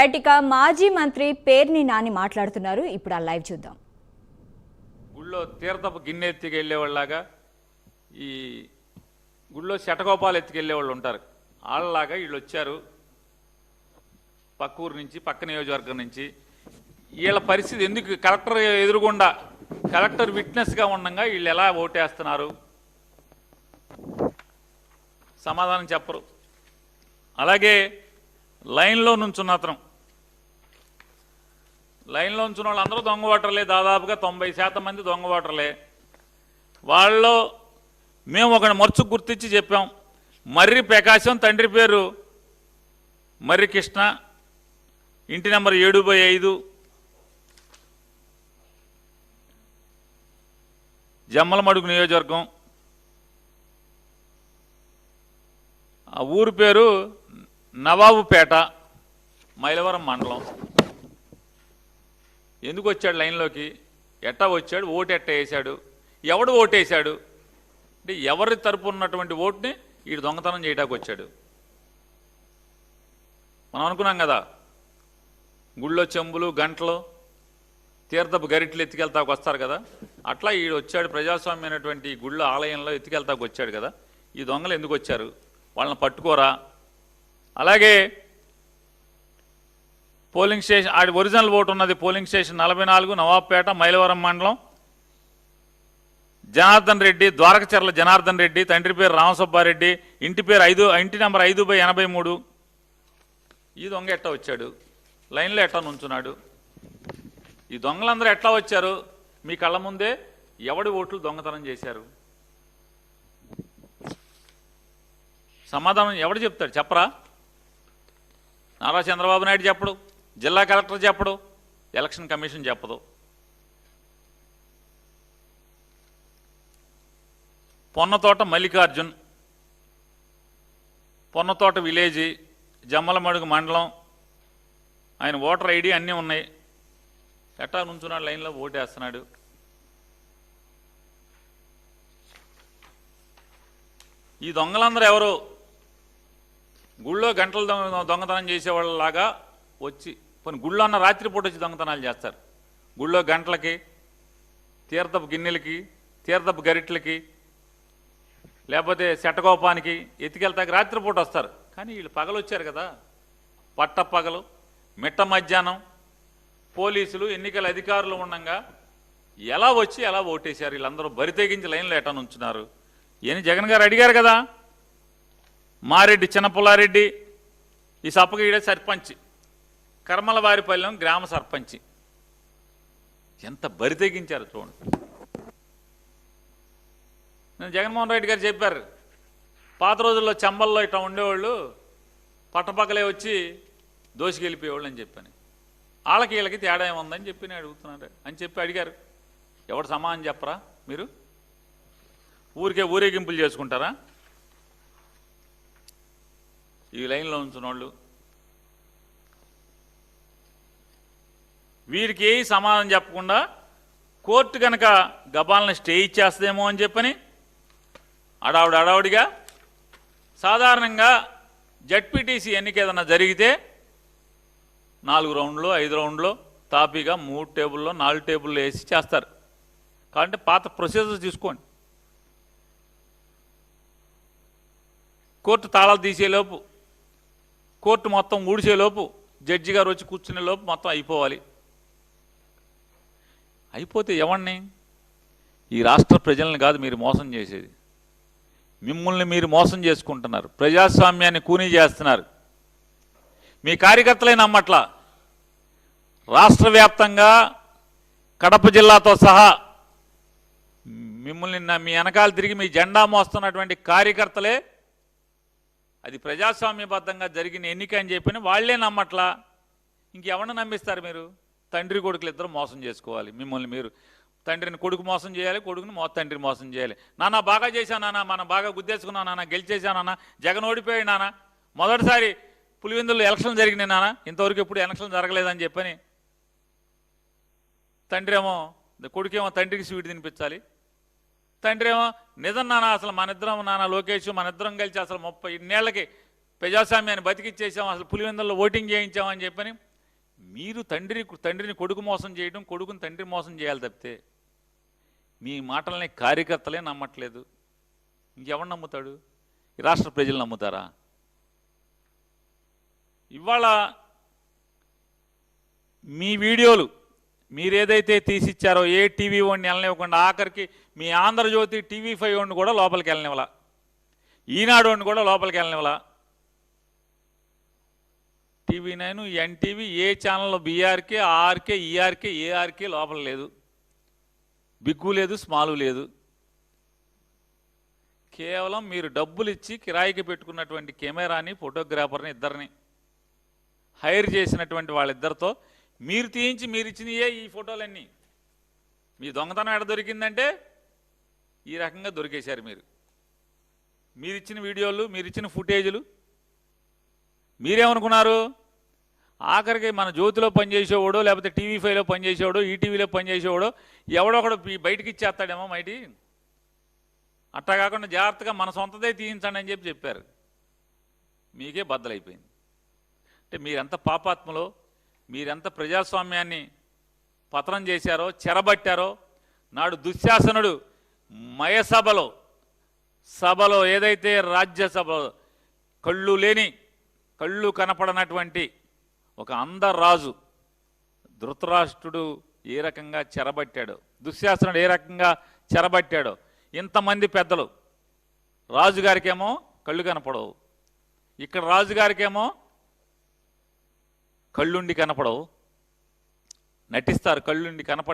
బయటిక మాజీ మంత్రి పేర్ని నాని మాట్లాడుతున్నారు. ఇప్పుడు ఆ లైవ్ చూద్దాం. గుళ్ళో తీర్థపు గిన్నె ఎత్తికెళ్ళేవాళ్ళలాగా ఈ గుళ్ళో శటగోపాలు ఎత్తుకెళ్ళేవాళ్ళు ఉంటారు. వాళ్ళలాగా వీళ్ళు వచ్చారు. పక్క ఊరు నుంచి పక్క నియోజకవర్గం నుంచి. వీళ్ళ పరిస్థితి ఎందుకు కలెక్టర్ ఎదురుగుండా కలెక్టర్ విట్నెస్గా ఉండగా వీళ్ళు ఎలా ఓటేస్తున్నారు? సమాధానం చెప్పరు. అలాగే లైన్లో నుంచున్న అతను లైన్లో ఉంచిన వాళ్ళందరూ దొంగ ఓటర్లే దాదాపుగా తొంభై శాతం మంది దొంగ ఓటర్లే. వాళ్ళలో మేము ఒక మర్చు గుర్తించి చెప్పాం. మర్రి ప్రకాశం తండ్రి పేరు మర్రి కృష్ణ. ఇంటి నెంబర్ ఏడు బై ఐదు. జమ్మలమడుగు నియోజకవర్గం. ఆ ఊరు పేరు నవాబుపేట మైలవరం మండలం. ఎందుకు వచ్చాడు లైన్లోకి? ఎట్టా వచ్చాడు? ఓటు ఎట్ట వేశాడు? ఎవడు ఓటేశాడు అంటే ఎవరి తరపు ఉన్నటువంటి ఓటుని వీడు దొంగతనం చేయడానికి వచ్చాడు. మనం అనుకున్నాం కదా గుళ్ళో చెంబులు గంటలు తీర్థపు గరిట్లు ఎత్తికెళ్తాకు వస్తారు కదా. అట్లా ఈడు వచ్చాడు ప్రజాస్వామ్యమైనటువంటి ఈ గుళ్ళో ఆలయంలో ఎత్తికెళ్తాకు వచ్చాడు కదా. ఈ దొంగలు ఎందుకు వచ్చారు? వాళ్ళని పట్టుకోరా? అలాగే పోలింగ్ స్టేషన్ ఆడి ఒరిజినల్ ఓటు ఉన్నది పోలింగ్ స్టేషన్ నలభై నాలుగు నవాబ్పేట మైలవరం మండలం. జనార్దన్ రెడ్డి ద్వారకచర్ల జనార్దన్ రెడ్డి తండ్రి పేరు రామసుబ్బారెడ్డి ఇంటి పేరు ఐదు ఇంటి నెంబర్ ఐదు బై ఎనభై మూడు. ఈ దొంగ ఎట్టా వచ్చాడు? లైన్లో ఎట్టా నుంచున్నాడు? ఈ దొంగలందరూ ఎట్లా వచ్చారు? మీ కళ్ళ ముందే ఎవడి ఓట్లు దొంగతనం చేశారు? సమాధానం ఎవడు చెప్తాడు? చెప్పరా? నారా చంద్రబాబు నాయుడు చెప్పడు. జిల్లా కలెక్టర్ చెప్పడు ఎలక్షన్ కమిషన్ చెప్పదు. పొన్నతోట మల్లికార్జున్ పొన్నతోట విలేజీ జమ్మలమడుగు మండలం ఆయన ఓటర్ ఐడి అన్నీ ఉన్నాయి. ఎట్టా నుంచున్నాడు లైన్లో ఓటేస్తున్నాడు. ఈ దొంగలందరూ ఎవరు? గుళ్ళో గంటలు దొంగతనం చేసేవాళ్ళలాగా వచ్చి పని గుళ్ళో అన్న రాత్రిపూట వచ్చి దొంగతనాలు చేస్తారు. గుళ్ళో గంటలకి తీర్థపు గిన్నెలకి తీర్థపు గరిట్లకి లేకపోతే శటకోపానికి ఎత్తికెళ్తాక రాత్రిపూట వస్తారు. కానీ వీళ్ళు పగలు వచ్చారు కదా. పట్ట పగలు మిట్ట మధ్యాహ్నం పోలీసులు ఎన్నికల అధికారులు ఉండగా ఎలా వచ్చి ఎలా ఓటేశారు? వీళ్ళందరూ బరి తెగించి లైన్లో ఎటా ఉంచున్నారు ఏని జగన్ గారు అడిగారు కదా. మారెడ్డి చిన్నపుల్లారెడ్డి ఈ సప్పగీడే సర్పంచ్. కర్మలవారిపల్లెం గ్రామ సర్పంచి. ఎంత బరి తెగించారు చూడండి. నేను జగన్మోహన్ రెడ్డి గారు చెప్పారు పాత రోజుల్లో చెంబల్లో ఇట్లా ఉండేవాళ్ళు పట్టపక్కలే వచ్చి దోషికెళ్ళిపోయేవాళ్ళు అని చెప్పాను. వాళ్ళకి వీళ్ళకి తేడా ఏముందని చెప్పి నేను అడుగుతున్నాను అని చెప్పి అడిగారు. ఎవడు సమానం చెప్పరా మీరు? ఊరికే ఊరేగింపులు చేసుకుంటారా? ఈ లైన్లో ఉంచిన వాళ్ళు వీరికి ఏ సమాధానం చెప్పకుండా కోర్టు కనుక గబాలను స్టే ఇచ్చేస్తుందేమో అని చెప్పని అడావుడు అడావుడిగా సాధారణంగా జడ్పీటీసీ ఎన్నిక ఏదైనా జరిగితే నాలుగు రౌండ్లు ఐదు రౌండ్లు తాపీగా మూడు టేబుల్లో నాలుగు టేబుల్లో వేసి చేస్తారు. కాబట్టి పాత ప్రొసీజర్ తీసుకోండి. కోర్టు తాళాలు తీసేలోపు కోర్టు మొత్తం ఊడిసేలోపు జడ్జి గారు వచ్చి కూర్చునే లోపు మొత్తం అయిపోవాలి. అయిపోతే ఎవరిని ఈ రాష్ట్ర ప్రజల్ని కాదు మీరు మోసం చేసేది. మిమ్మల్ని మీరు మోసం చేసుకుంటున్నారు. ప్రజాస్వామ్యాన్ని కూనీ చేస్తున్నారు. మీ కార్యకర్తలే నమ్మట్లా. రాష్ట్ర వ్యాప్తంగా కడప జిల్లాతో సహా మిమ్మల్ని మీ వెనకాల తిరిగి మీ జెండా మోస్తున్నటువంటి కార్యకర్తలే అది ప్రజాస్వామ్యబద్ధంగా జరిగిన ఎన్నిక అని చెప్పిన వాళ్ళే నమ్మట్లా. ఇంకెవరిని నమ్మిస్తారు మీరు? తండ్రి కొడుకులు ఇద్దరు మోసం చేసుకోవాలి. మిమ్మల్ని మీరు తండ్రిని కొడుకు మోసం చేయాలి కొడుకుని మో తండ్రి మోసం చేయాలి. నాన్న బాగా చేశాను నాన్న మనం బాగా గుద్దేసుకున్నాం నాన్న గెలిచేశాను నాన్న జగన్ ఓడిపోయాడు నాన్న. మొదటిసారి పులివిందులు ఎలక్షన్ జరిగినాయి నాన్న. ఇంతవరకు ఎప్పుడు ఎలక్షన్ జరగలేదని చెప్పని. తండ్రి ఏమో కొడుకేమో తండ్రికి స్వీట్ తినిపించాలి. తండ్రి ఏమో నిజం నాన్న అసలు మన ఇద్దరం నాన్న లోకేష్ మన ఇద్దరం కలిసి అసలు ముప్పై ఇన్నేళ్ళకి ప్రజాస్వామ్యాన్ని బతికిచ్చేసాం అసలు పులివెందుల్లో ఓటింగ్ చేయించామని చెప్పని. మీరు తండ్రి తండ్రిని కొడుకు మోసం చేయడం కొడుకుని తండ్రి మోసం చేయాలి తప్పితే మీ మాటల్ని కార్యకర్తలే నమ్మట్లేదు. ఇంకెవరు నమ్ముతాడు? ఈ రాష్ట్ర ప్రజలు నమ్ముతారా? ఇవాళ మీ వీడియోలు మీరేదైతే తీసిచ్చారో ఏ టీవీ వాడిని వెళ్ళనివ్వకుండా ఆఖరికి మీ ఆంధ్రజ్యోతి టీవీ ఫైవ్ వాడిని కూడా లోపలికి వెళ్ళనివ్వాల. ఈనాడు వాడిని కూడా లోపలికి వెళ్ళనివ్వాల. టీవీ నైన్ ఎన్టీవీ ఏ ఛానల్లో బీఆర్కే ఆర్కే ఈఆర్కే ఏఆర్కే లోపల లేదు. బిగ్గు లేదు స్మాలు లేదు. కేవలం మీరు డబ్బులు ఇచ్చి కిరాయికి పెట్టుకున్నటువంటి కెమెరాని ఫోటోగ్రాఫర్ని ఇద్దరిని హైర్ చేసినటువంటి వాళ్ళిద్దరితో మీరు తీయించి మీరు ఇచ్చినయే ఈ ఫోటోలన్నీ. మీ దొంగతనం ఎక్కడ దొరికిందంటే ఈ రకంగా దొరికేశారు మీరు. మీరిచ్చిన వీడియోలు మీరిచ్చిన ఫుటేజులు మీరేమనుకున్నారు? ఆఖరికి మన జ్యోతిలో పనిచేసేవాడో లేకపోతే టీవీ ఫైవ్లో పనిచేసేవాడో ఈటీవీలో పనిచేసేవాడో ఎవడొకడు ఈ- బయటికి ఇచ్చేస్తాడేమో మైటి. అట్టా కాకుండా జాగ్రత్తగా మన సొంతదే తీయించండి అని చెప్పి చెప్పారు. మీకే బద్దలైపోయింది. అంటే మీరెంత పాపాత్మలో మీరెంత ప్రజాస్వామ్యాన్ని పతనం చేశారో చెరబట్టారో నాడు దుశ్శాసనుడు మయసభలో సభలో ఏదైతే రాజ్యసభలో కళ్ళు లేని కళ్ళు కనపడనటువంటి ఒక అందరాజు ధృతరాష్ట్రుడు ఏ రకంగా చెరబట్టాడో? దుశ్శాసనుడు ఏ రకంగా చెరబట్టాడో? ఇంతమంది పెద్దలు. రాజుగారికేమో కళ్ళు కనపడవు. ఇక్కడ రాజుగారికేమో కళ్ళుండి కనపడవు. నటిస్తారు కళ్ళుండి కనపడ